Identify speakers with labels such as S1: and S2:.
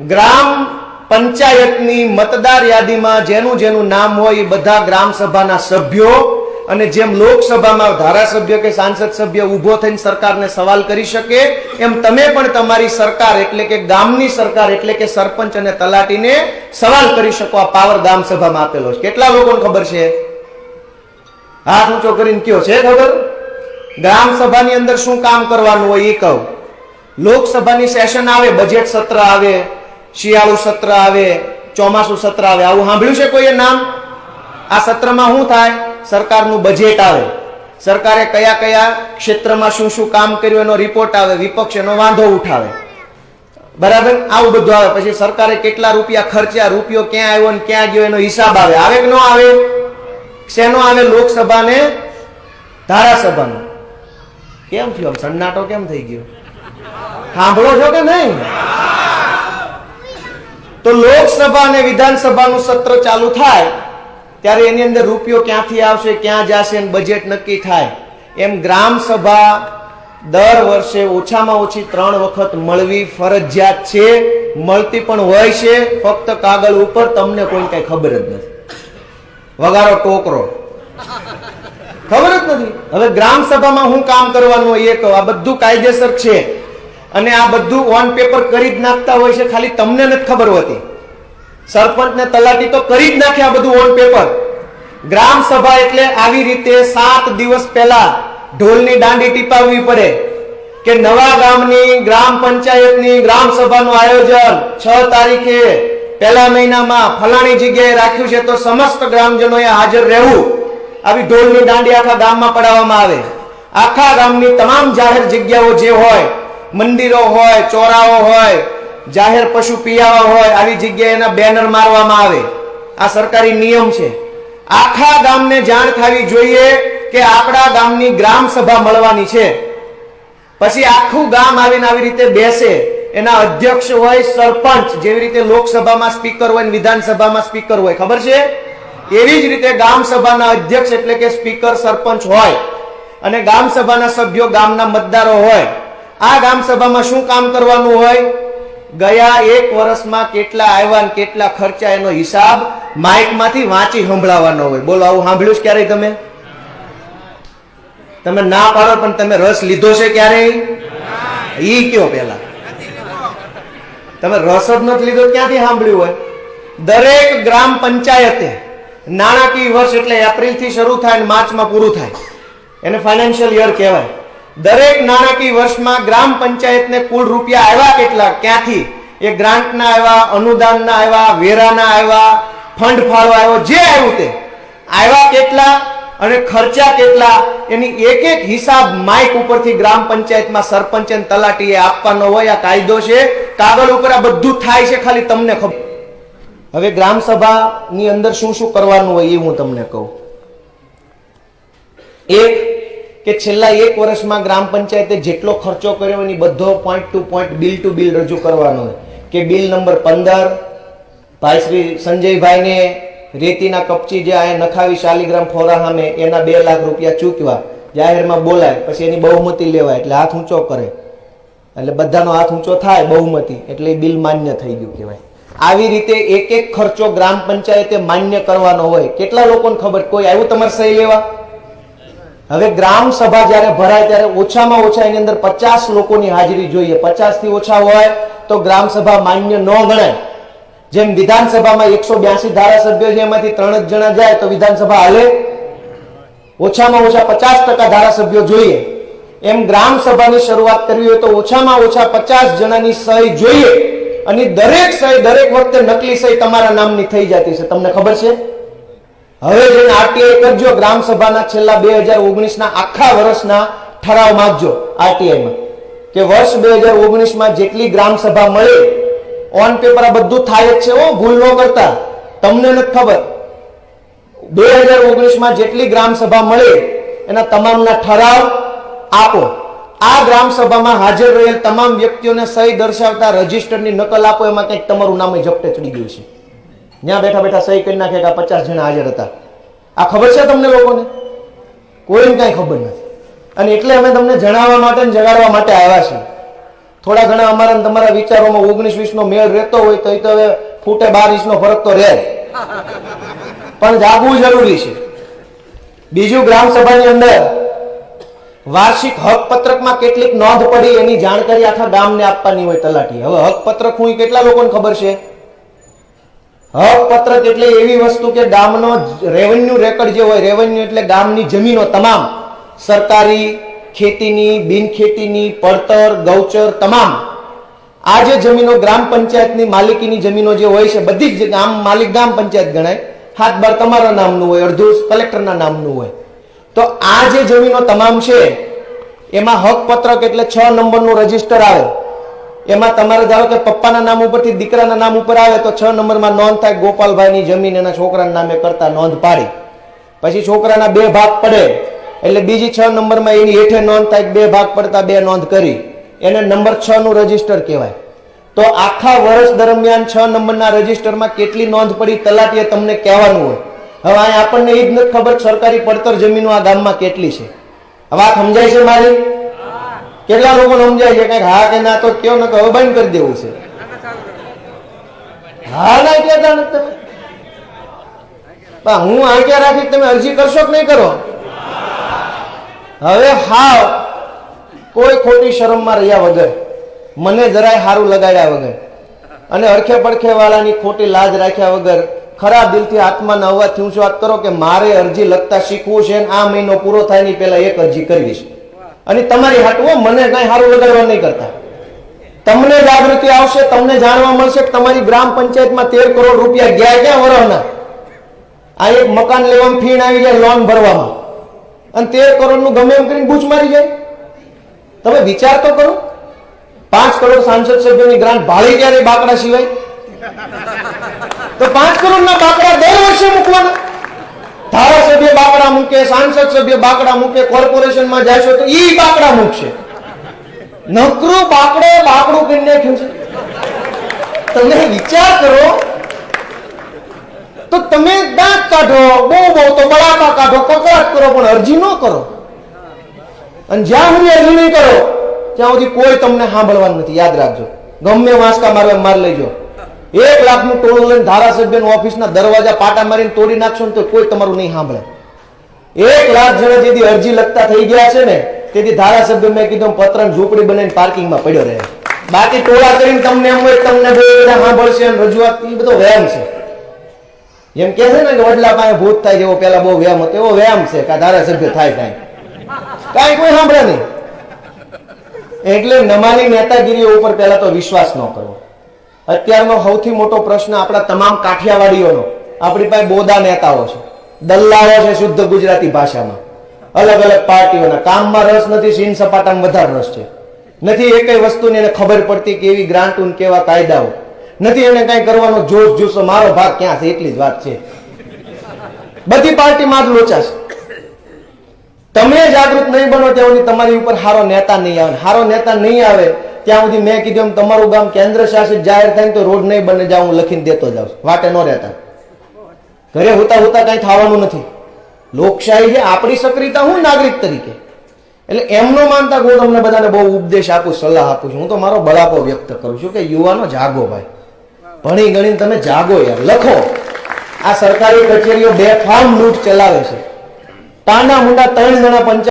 S1: ગ્રામ પંચાયતની મતદાર યાદીમાં જેનું જેનું નામ હોય એ બધા ગ્રામ સભાના સભ્યો અને જેમ લોકસભામાં ધારાસભ્ય કે સાંસદ સભ્ય ઊભો થઈને સરકારને સવાલ કરી શકે, એમ તમે પણ તમારી સરકાર એટલે કે ગામની સરકાર એટલે કે સરપંચ અને તલાટીને સવાલ કરી શકો, આ પાવર ગામ સભામાં આપેલો છે. કેટલા લોકોને ખબર છે? હાથ ઊંચો કરીને કયો છે ખબર? ગ્રામ સભાની અંદર શું કામ કરવાનું હોય એ કહું. લોકસભાની સેશન આવે, બજેટ સત્ર આવે શિયાળુ સત્ર આવે, ચોમાસું સત્ર આવે, આવું સાંભળ્યું છે કોઈએ નામ? આ સત્રમાં શું થાય? સરકારનું બજેટ આવે. સરકારે કયા કયા ક્ષેત્રમાં શું શું કામ કર્યું એનો રિપોર્ટ આવે, વિપક્ષ એનો વાંધો ઉઠાવે. બરાબર? આવું બધું આવે. પછી સરકારે કેટલા રૂપિયા ખર્ચ્યા, રૂપિયો ક્યાં આવ્યો ને ક્યાં ગયો એનો હિસાબ આવે. આવે કે ન આવે? શેનો આવે? લોકસભા ને ધારાસભાનો. કેમ થયો સન્નાટો કેમ થઈ ગયો? સાંભળો છો કે નહીં? તો લોકસભા અને વિધાનસભાનું સત્ર ચાલુ થાય, ત્યારે એની અંદર રૂપિયો ક્યાંથી આવશે, ક્યાં જશે બજેટ નક્કી થાય. એમ ગ્રામ સભા દર વર્ષે ઓછામાં ઓછી ત્રણ વખત મળવી ફરજિયાત છે, મળતી પણ હોય છે, ફક્ત કાગળ ઉપર તમને કોઈ કઈ ખબર જ નથી. વગારો ટોકરો. ખબર જ નથી. હવે ગ્રામ સભામાં હું કામ કરવાનું હોય એ કહું, આ બધું કાયદેસર છે. અને આ બધું ઓન પેપર કરી જ નાખતા હોય છે, ખાલી તમને નથી ખબર હોતી. સરપંચ ને તલાટી તો કરી જ નાખે આ બધું ઓન પેપર ગ્રામ સભા એટલે આવી રીતે સાત દિવસ પહેલા ઢોલની દાંડી ટીપાવવી પડે કે નવા ગામની, ગ્રામ પંચાયતની, ગ્રામ સભાનું આયોજન છ તારીખે પહેલા મહિનામાં ફલાણી જગ્યાએ રાખ્યું છે, તો સમસ્ત ગ્રામજનોએ હાજર રહેવું. આવી ઢોલની દાંડી આખા ગામમાં પડાવવામાં આવે. આખા ગામની તમામ જાહેર જગ્યાઓ જે હોય મંદિરો હોય, ચોરાઓ હોય, જાહેર પશુ પિયાવા હોય, આવી જગ્યાએ એના બેનર મારવામાં આવે. આ સરકારી નિયમ છે. આખા ગામને જાણ થવી જોઈએ કે આપણા ગામની ગ્રામ સભા મળવાની છે. પછી આખું ગામ આવીને આવી રીતે બેસે. એના અધ્યક્ષ હોય, સરપંચ, જેવી રીતે લોકસભામાં સ્પીકર હોય વિધાનસભામાં સ્પીકર હોય. ખબર છે? એવી જ રીતે ગામ સભાના અધ્યક્ષ એટલે કે સ્પીકર, સરપંચ હોય. અને ગામ સભાના સભ્યો ગામના મતદારો હોય. આ ગામ સભામાં શું કામ કરવાનું હોય? ગયા એક વર્ષમાં કેટલા આવ્યા ને કેટલા ખર્ચા એનો હિસાબ માઇકમાંથી વાંચી સંભળાવવાનો હોય. બોલો, આવું સાંભળ્યું ક્યારેય તમે? તમે ના પાડો પણ તમે રસ લીધો છે ક્યારેય? ઈ કયો પેલા તમે રસ જ નથી લીધો, ક્યાંથી સાંભળ્યું હોય? દરેક ગ્રામ પંચાયતે નાણાકીય વર્ષ એટલે એપ્રિલથી શરૂ થાય અને માર્ચમાં પૂરું થાય. એને ફાઇનાન્શિયલ યર કહેવાય. દરેક નાણાકીય વર્ષમાં ગ્રામ પંચાયતને કુલ રૂપિયા આવ્યા કેટલા? ક્યાંથી? એ ગ્રાન્ટના આવ્યા, અનુદાનના આવ્યા, વેરાના આવ્યા, ફંડ ફાળો આવ્યો, જે આવ્યું તે. આવ્યા કેટલા અને ખર્ચા કેટલા? એની એક એક હિસાબ માઇક ઉપરથી ગ્રામ પંચાયતમાં સરપંચ અને તલાટીએ આપવાનો હોય, આ કાયદો છે. કાગળ ઉપર આ બધું થાય છે ખાલી તમને ખબર. હવે ગ્રામ સભાની અંદર શું શું કરવાનું હોય એ હું તમને કહું. એક કે છેલ્લા એક વર્ષમાં ગ્રામ પંચાયતે જેટલો ખર્ચો કર્યો એની બધો point to point bill to bill રજૂ કરવાનો હોય. કે બિલ નંબર પંદર, ભાઈ શ્રી સંજયભાઈને રેતીના કપચી જે આ નખાવી શાલીગ્રામ ફોરા સામે, એના બે લાખ રૂપિયા ચૂકવા જાહેરમાં બોલાય, પછી એની બહુમતી લેવાય, એટલે હાથ ઊંચો કરે. એટલે બધાનો હાથ ઊંચો થાય, બહુમતી. એટલે એ બિલ માન્ય થઈ ગયું કહેવાય. આવી રીતે એક એક ખર્ચો ગ્રામ પંચાયતે માન્ય કરવાનો હોય. કેટલા લોકોને ખબર? કોઈ આવ્યું તમારે સહી લેવા? હવે ગ્રામ સભા જ્યારે ભરાય ત્યારે ઓછામાં ઓછા એની અંદર પચાસ લોકોની હાજરી જોઈએ. પચાસથી ઓછા હોય તો ગ્રામ સભા માન્ય ન ગણાય. જેમ વિધાનસભામાં એકસો બ્યાસી ધારાસભ્યો છે, એમાંથી ત્રણ જ જણા જાય તો વિધાનસભા હાલે. ઓછામાં ઓછા પચાસ ટકા ધારાસભ્યો જોઈએ. એમ ગ્રામ સભાની શરૂઆત કરવી હોય તો ઓછામાં ઓછા પચાસ જણાની સહી જોઈએ. અને દરેક સહી દરેક વખતે નકલી સહી તમારા નામની થઈ જતી છે. તમને ખબર છે? હવે જેને આરટીઆઈ કરજો, ગ્રામ સભાના છેલ્લા બે હજાર ઓગણીસના આખા વર્ષના ઠરાવ માંગજો આરટીઆઈમાં કે વર્ષ બે હજાર ઓગણીસમાં જેટલી ગ્રામ સભા મળે ઓન પેપર આ બધું થાય જ છે હો, ભૂલ ન કરતા. તમને નથી ખબર. બે હજાર ઓગણીસમાં જેટલી ગ્રામ સભા મળે, એના તમામના ઠરાવ આપો. આ ગ્રામ સભામાં હાજર રહેલ તમામ વ્યક્તિઓને સહી દર્શાવતા રજીસ્ટરની નકલ આપો, એમાં કંઈક તમારું નામે ઝપટે ચડી ગયું છે. ત્યાં બેઠા બેઠા સહી કરી નાખે કે પચાસ જણા હાજર હતા. આ ખબર છે તમને લોકોને? કોઈને કાંઈ ખબર નથી. અને એટલે અમે તમને જણાવવા માટે ને જગાડવા માટે આવ્યા છીએ. થોડા ઘણા અમારા તમારા વિચારોમાં ઓગણીસ વીસ નો મેળ રહેતો હોય તો તો હવે ફૂટે બાર ઇંચ નો ફરક તો રહે પણ જાગવું જરૂરી છે. બીજું ગ્રામ સભાની અંદર વાર્ષિક હક પત્રકમાં કેટલીક નોંધ પડી એની જાણકારી આખા ગામને આપવાની હોય તલાટી. હવે હક પત્રક હું કેટલા લોકોને ખબર છે? હક પત્રક એટલે એવી વસ્તુ કે ગામનો રેવન્યુ રેકર્ડ જે હોય રેવન્યુ એટલે ગામની જમીનો તમામ. સરકારી ખેતીની બિનખેતીની પડતર, ગૌચર તમામ. આ જે જમીનો ગ્રામ પંચાયતની માલિકીની જમીનો જે હોય છે, બધી જ ગામ માલિક ગ્રામ પંચાયત ગણાય. હાથ બાર તમારા નામનું હોય, અડધું કલેક્ટરના નામનું હોય. તો આ જે જમીનો તમામ છે, એમાં હક પત્રક એટલે છ નંબરનું રજિસ્ટર આવે. એમાં તમારે ધારો કે પપ્પાના નામ ઉપરથી દીકરાના નામ ઉપર આવે તો છ નંબરમાં નોંધ થાય ગોપાલભાઈની જમીન એના છોકરાના નામે કરતા નોંધ પાડી. પછી છોકરાના બે ભાગ પડે, એટલે બીજી છ નંબરમાં એની હેઠે નોંધ થાય બે ભાગ પડતા બે નોંધ કરી. એને નંબર છ નું રજિસ્ટર કહેવાય. તો આખા વર્ષ દરમિયાન છ નંબરના રજીસ્ટરમાં કેટલી નોંધ પડી તલાટીએ તમને કહેવાનું હોય. હવે અહીંયા આપણને એ જ નથી ખબર સરકારી પડતર જમીનો આ ગામમાં કેટલી છે. આ વાત સમજાય છે મારી? કેટલા લોકો સમજાય છે? કંઈક હા કે ના તો કયો ને હવે બંધ કરી દેવું છે. હા ના કહેતા નથી તમે હું આંક્યા રાખી તમે અરજી કરશો કે નહીં કરો? હવે હાવ કોઈ ખોટી શરમમાં રહ્યા વગર, મને જરાય સારું લગાડ્યા વગર, અને અરખે પડખે વાળાની ખોટી લાજ રાખ્યા વગર ખરા દિલથી થી હું શું વાત કરો કે મારે અરજી લખતા શીખવું છે આ મહિનો પૂરો થાયની પહેલા એક અરજી કરવી છે. અને તમારી હાટવો મને કઈ સારું લગાડવા નહીં કરતા. તમને જાગૃતિ આવશે, તમને જાણવા મળશે તમારી ગ્રામ પંચાયતમાં તેર કરોડ રૂપિયા ગયા ક્યાં વરહના આ એક મકાન લેવામાં ફીણ આવી જાય લોન ભરવામાં. અને તેર કરોડનું ગમે એમ કરીને બૂચ મારી જાય. તમે વિચાર તો કરો. પાંચ કરોડ સાંસદ સભ્યોની ગ્રાન્ટ ભાળી ક્યારે બાકડા સિવાય? તો પાંચ કરોડના બાકડા દર વર્ષે મૂકવાના. ધારાસભ્ય બાકડા મૂકે, સાંસદ સભ્ય બાકડા મૂકે, કોર્પોરેશનમાં જાય તો ઈ બાકડા મૂકશે. નકરું બાકડે બાકડું કરી નાખ્યું છે તમે વિચાર કરો. તો તમે દાંત કાઢો, બહુ બહુ તો બળાકા કાઢો કકડાટ કરો, પણ અરજી ન કરો. અને જ્યાં સુધી અરજી નહીં કરો, ત્યાં સુધી કોઈ તમને સાંભળવાનું નથી. યાદ રાખજો. ગમે વાંસકા મારવા માર લેજો. એક લાખનું ટોળું લઈને ધારાસભ્યની ઓફિસના દરવાજા પાટા મારીને તોડી નાખશો ને તો કોઈ તમારું નહીં સાંભળે. એક લાખ જણા જેથી અરજી લગતા થઈ ગયા છે ને, તેથી ધારાસભ્ય મેં કીધું પત્ર ને ઝૂંપડી બનાવીને પાર્કિંગમાં પડ્યો રહે. બાકી ટોળા કરીને તમને એમ હોય તમને બહુ બધા સાંભળશે રજૂઆત એ બધો વ્યાયામ છે. એમ કે છે ને કે વડલા પાસે ભૂત થાય જેવો પેલા બહુ વ્યાયામ હતો, એવો વ્યાયામ છે કે ધારાસભ્ય થાય થાય કાંઈ કોઈ સાંભળે નહીં. એટલે નમાની નેતાગીરીઓ ઉપર પહેલા તો વિશ્વાસ ન કરવો. અત્યારનો સૌથી મોટો પ્રશ્ન આપણા તમામ કાઠિયાવાડીઓનો. આપણી પાસે બોદા નેતાઓ છે. દલ્લાઓ છે શુદ્ધ ગુજરાતી ભાષામાં. અલગ અલગ પાર્ટીઓના. કામમાં રસ નથી, સીન સપાટામાં વધારે રસ છે. નથી એકેય વસ્તુની એને ખબર પડતી કે એવી ગ્રાન્ટ ઉન કેવા કાયદાઓ. નથી એને કઈ કરવાનો જોશ જુસ્સો, મારો ભાગ ક્યાં છે? એટલી જ વાત છે. બધી પાર્ટીમાં જ લોચા છે. તમે જાગૃત નહીં બનો તેઓની તમારી ઉપર સારો નેતા નહીં આવે. સારો નેતા નહીં આવે ત્યાં સુધી મેં કીધું તમારું ગામ કેન્દ્ર શાસિત જાહેર થાય તો રોડ નહીં બને જાવ હું લખીને દેતો જાઉં. વાટે ન રહેતા. ઘરે હોતા હોતા કઈ થવાનું નથી. લોકશાહી છે, આપણી સક્રિયતા હું નાગરિક તરીકે. એટલે એમનો માનતા હું તમને બધાને બહુ ઉપદેશ આપું, સલાહ આપું છું. હું તો મારો બળાપો વ્યક્ત કરું છું કે યુવાનો જાગો ભાઈ. ભણી ગણીને તમે જાગો યાર. લખો. આ સરકારી કચેરીઓ બે ફાર્મ લૂંટ ચલાવે છે. તાના મુંડા ત્રણ જણા પંચાયત